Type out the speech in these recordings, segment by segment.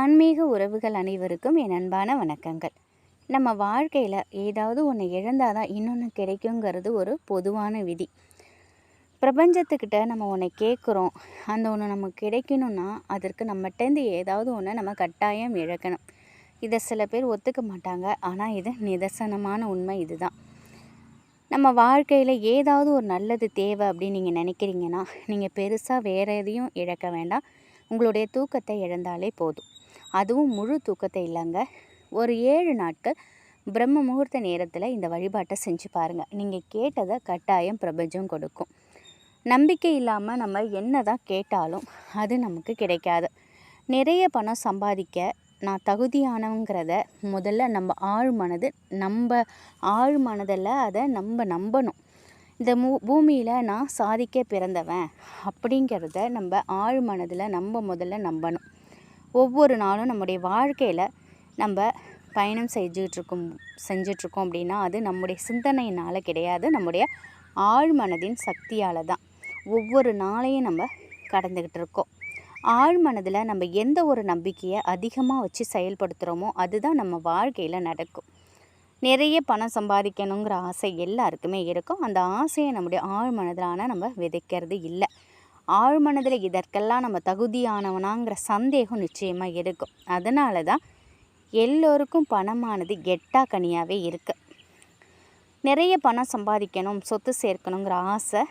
ஆன்மீக உறவுகள் அனைவருக்கும் என் அன்பான வணக்கங்கள். நம்ம வாழ்க்கையில் ஏதாவது ஒன்று இழந்தால் தான் இன்னொன்று கிடைக்குங்கிறது ஒரு பொதுவான விதி. பிரபஞ்சத்துக்கிட்ட நம்ம ஒன்றை கேட்குறோம். அந்த ஒன்று நமக்கு கிடைக்கணும்னா அதற்கு நம்மகிட்டேருந்து ஏதாவது ஒன்று நம்ம கட்டாயம் இழக்கணும். இதை சில பேர் ஒத்துக்க மாட்டாங்க. ஆனால் இது நிதர்சனமான உண்மை இதுதான். நம்ம வாழ்க்கையில் ஏதாவது ஒரு நல்லது தேவை அப்படின்னு நீங்கள் நினைக்கிறீங்கன்னா நீங்கள் பெருசாக வேறு எதையும் இழக்க வேண்டாம். உங்களுடைய தூக்கத்தை இழந்தாலே போதும். அதுவும் முழு தூக்கத்தை இல்லைங்க. ஒரு ஏழு நாட்கள் பிரம்ம முகூர்த்த நேரத்தில் இந்த வழிபாட்டை செஞ்சு பாருங்கள் நீங்கள் கேட்டதை கட்டாயம் பிரபஞ்சம் கொடுக்கும். நம்பிக்கை இல்லாமல் நம்ம என்ன தான் கேட்டாலும் அது நமக்கு கிடைக்காது. நிறைய பணம் சம்பாதிக்க நான் தகுதியானவங்கிறத முதல்ல நம்ம ஆழ் மனது நம்ம ஆழ் மனதில் அதை நம்ம நம்பணும். இந்த மூ பூமியில் நான் சாதிக்க பிறந்தவன் அப்படிங்கிறத நம்ம ஆழ் மனதில் நம்ம முதல்ல நம்பணும். ஒவ்வொரு நாளும் நம்முடைய வாழ்க்கையில் நம்ம பயணம் செஞ்சிகிட்ருக்கோம் செஞ்சிட்ருக்கோம் அப்படின்னா அது நம்முடைய சிந்தனையினால் கிடையாது. நம்முடைய ஆழ்மனதின் சக்தியால் தான் ஒவ்வொரு நாளையும் நம்ம கடந்துக்கிட்டு இருக்கோம் ஆழ்மனதில் நம்ம எந்த ஒரு நம்பிக்கையை அதிகமாக வச்சு செயல்படுத்துகிறோமோ அதுதான் நம்ம வாழ்க்கையில் நடக்கும். நிறைய பணம் சம்பாதிக்கணுங்கிற ஆசை எல்லாருக்குமே இருக்கும். அந்த ஆசையை நம்முடைய ஆழ்மனதிலான நம்ம விதைக்கிறது இல்லை. ஆழ்மனதில் இதற்கெல்லாம் நம்ம தகுதியானவனாங்கிற சந்தேகம் நிச்சயமாக இருக்கும். அதனால தான் எல்லோருக்கும் பணமானது கெட்டா கனியாகவே இருக்குது நிறைய பணம் சம்பாதிக்கணும் சொத்து சேர்க்கணுங்கிற ஆசை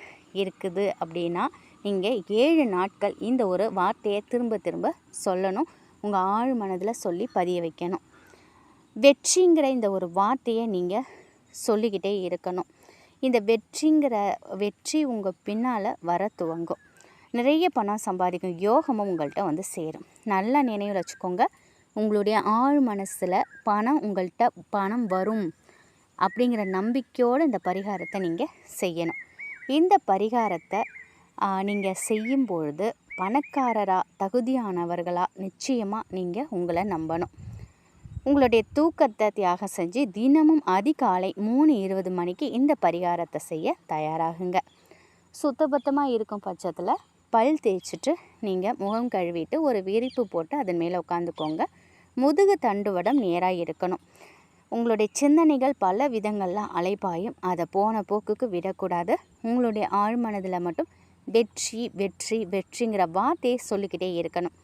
இருக்குது அப்படின்னா நீங்கள் ஏழு நாட்கள் இந்த ஒரு வார்த்தையை திரும்ப திரும்ப சொல்லணும். உங்கள் ஆழ் மனதில் சொல்லி பதிய வைக்கணும். வெற்றிங்கிற இந்த ஒரு வார்த்தையை நீங்கள் சொல்லிக்கிட்டே இருக்கணும். இந்த வெற்றிங்கிற வெற்றி உங்கள் பின்னால் வர துவங்கும். நிறைய பணம் சம்பாதிக்கும் யோகமும் உங்கள்கிட்ட வந்து சேரும். நல்லா நினைவில் வச்சுக்கோங்க. உங்களுடைய ஆழ் மனசில் பணம் உங்கள்கிட்ட பணம் வரும் அப்படிங்கிற நம்பிக்கையோடு இந்த பரிகாரத்தை நீங்கள் செய்யணும். இந்த பரிகாரத்தை நீங்கள் செய்யும் பொழுது பணக்காரராக தகுதியானவர்களாக நிச்சயமாக நீங்கள் உங்களை நம்பணும். உங்களுடைய தூக்கத்தை தியாகம் செஞ்சு தினமும் அதிகாலை மூணு இருபது மணிக்கு இந்த பரிகாரத்தை செய்ய தயாராகுங்க. சுத்தபத்தமாக இருக்கும் பட்சத்தில் பல் தேய்ச்சிட்டு நீங்கள் முகம் கழுவிட்டு ஒரு விரிப்பு போட்டு அதன் மேலே உட்காந்துக்கோங்க முதுகு தண்டுவடம் நேராக இருக்கணும். உங்களுடைய சிந்தனைகள் பல விதங்கள்லாம் அலைப்பாயும் அதை போன போக்குக்கு விடக்கூடாது. உங்களுடைய ஆழ்மனதில் மட்டும் வெற்றி வெற்றி வெற்றிங்கிற வார்த்தையை சொல்லிக்கிட்டே இருக்கணும்.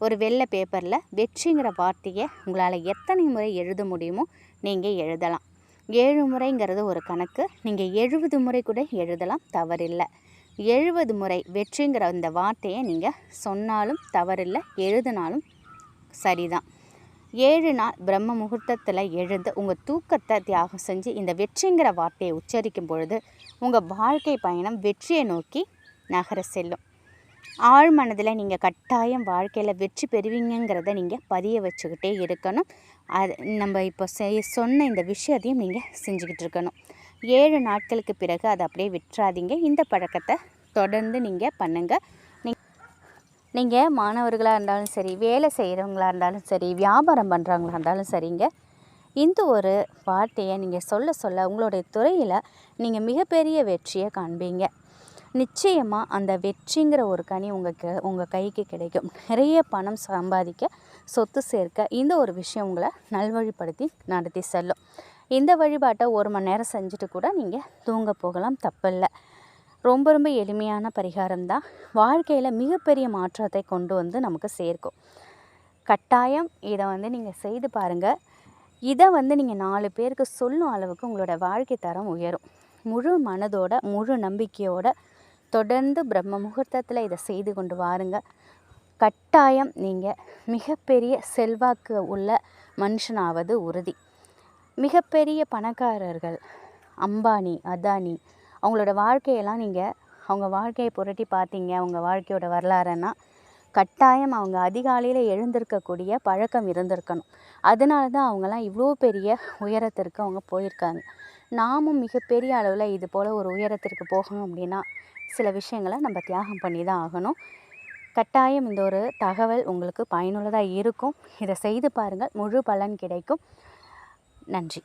ஒரு வெள்ளை பேப்பரில் வெற்றிங்கிற வார்த்தையை உங்களால் எத்தனை முறை எழுத முடியுமோ நீங்கள் எழுதலாம். ஏழு முறைங்கிறது ஒரு கணக்கு. நீங்கள் எழுபது முறை கூட எழுதலாம். தவறில்லை. எழுபது முறை வெற்றிங்கிற அந்த வார்த்தையை நீங்கள் சொன்னாலும் தவறில்லை எழுதினாலும் சரிதான். ஏழு நாள் பிரம்ம முகூர்த்தத்தில் எழுந்து உங்கள் தூக்கத்தை தியாகம் செஞ்சு இந்த வெற்றிங்கிற வார்த்தையை உச்சரிக்கும் பொழுது உங்கள் வாழ்க்கை பயணம் வெற்றியை நோக்கி நகர செல்லும். ஆழ் மனதில் நீங்கள் கட்டாயம் வாழ்க்கையில் வெற்றி பெறுவீங்கிறத நீங்கள் பதிய வச்சுக்கிட்டே இருக்கணும். அது நம்ம இப்போ செய் சொன்ன இந்த விஷயத்தையும் நீங்கள் செஞ்சுக்கிட்டு இருக்கணும். ஏழு நாட்களுக்கு பிறகு அதை அப்படியே விட்டுறாதீங்க. இந்த பழக்கத்தை தொடர்ந்து நீங்கள் பண்ணுங்கள் நீங்கள் மாணவர்களாக இருந்தாலும் சரி வேலை செய்கிறவங்களா இருந்தாலும் சரி வியாபாரம் பண்ணுறவங்களா இருந்தாலும் சரிங்க. இந்த ஒரு வார்த்தையை நீங்கள் சொல்ல சொல்ல உங்களுடைய துறையில் நீங்கள் மிகப்பெரிய வெற்றியை காண்பீங்க. நிச்சயமாக அந்த வெற்றிங்கிற ஒரு கனி உங்கள் க உங்கள் கைக்கு கிடைக்கும். நிறைய பணம் சம்பாதிக்க சொத்து சேர்க்க இந்த ஒரு விஷயம் உங்களை நல்வழிப்படுத்தி நடத்தி செல்லும். இந்த வழிபாட்டை ஒரு மணி நேரம் செஞ்சுட்டு கூட நீங்கள் தூங்க போகலாம். தப்பில்லை. ரொம்ப ரொம்ப எளிமையான பரிகாரம் தான். வாழ்க்கையில் மிகப்பெரிய மாற்றத்தை கொண்டு வந்து நமக்கு சேர்க்கும். கட்டாயம் இதை வந்து நீங்கள் செய்து பாருங்கள் இதை வந்து நீங்கள் நாலு பேருக்கு சொல்லும் அளவுக்கு உங்களோட வாழ்க்கை தரம் உயரும். முழு மனதோட முழு நம்பிக்கையோட தொடர்ந்து பிரம்ம முகூர்த்தத்தில் இதை செய்து கொண்டு வாருங்க. கட்டாயம் நீங்கள் மிகப்பெரிய செல்வாக்கு உள்ள மனுஷனாவது உறுதி. மிகப்பெரிய பணக்காரர்கள். அம்பானி அதானி. அவங்களோட வாழ்க்கையெல்லாம் நீங்கள் அவங்க வாழ்க்கையை புரட்டி பார்த்தீங்க அவங்க வாழ்க்கையோட வரலாறுன்னா கட்டாயம் அவங்க அதிகாலையில் எழுந்திருக்கக்கூடிய பழக்கம் இருந்திருக்கணும். அதனால தான் அவங்கெல்லாம் இவ்வளோ பெரிய உயரத்திற்கு அவங்க போயிருக்காங்க. நாமும் மிகப்பெரிய அளவில் இது போல் ஒரு உயரத்திற்கு போகணும் அப்படின்னா சில விஷயங்களை நம்ம தியாகம் பண்ணி தான் ஆகணும். கட்டாயம் இந்த ஒரு தகவல் உங்களுக்கு பயனுள்ளதாக இருக்கும். இதை செய்து பாருங்கள். முழு பலன் கிடைக்கும். நன்றி.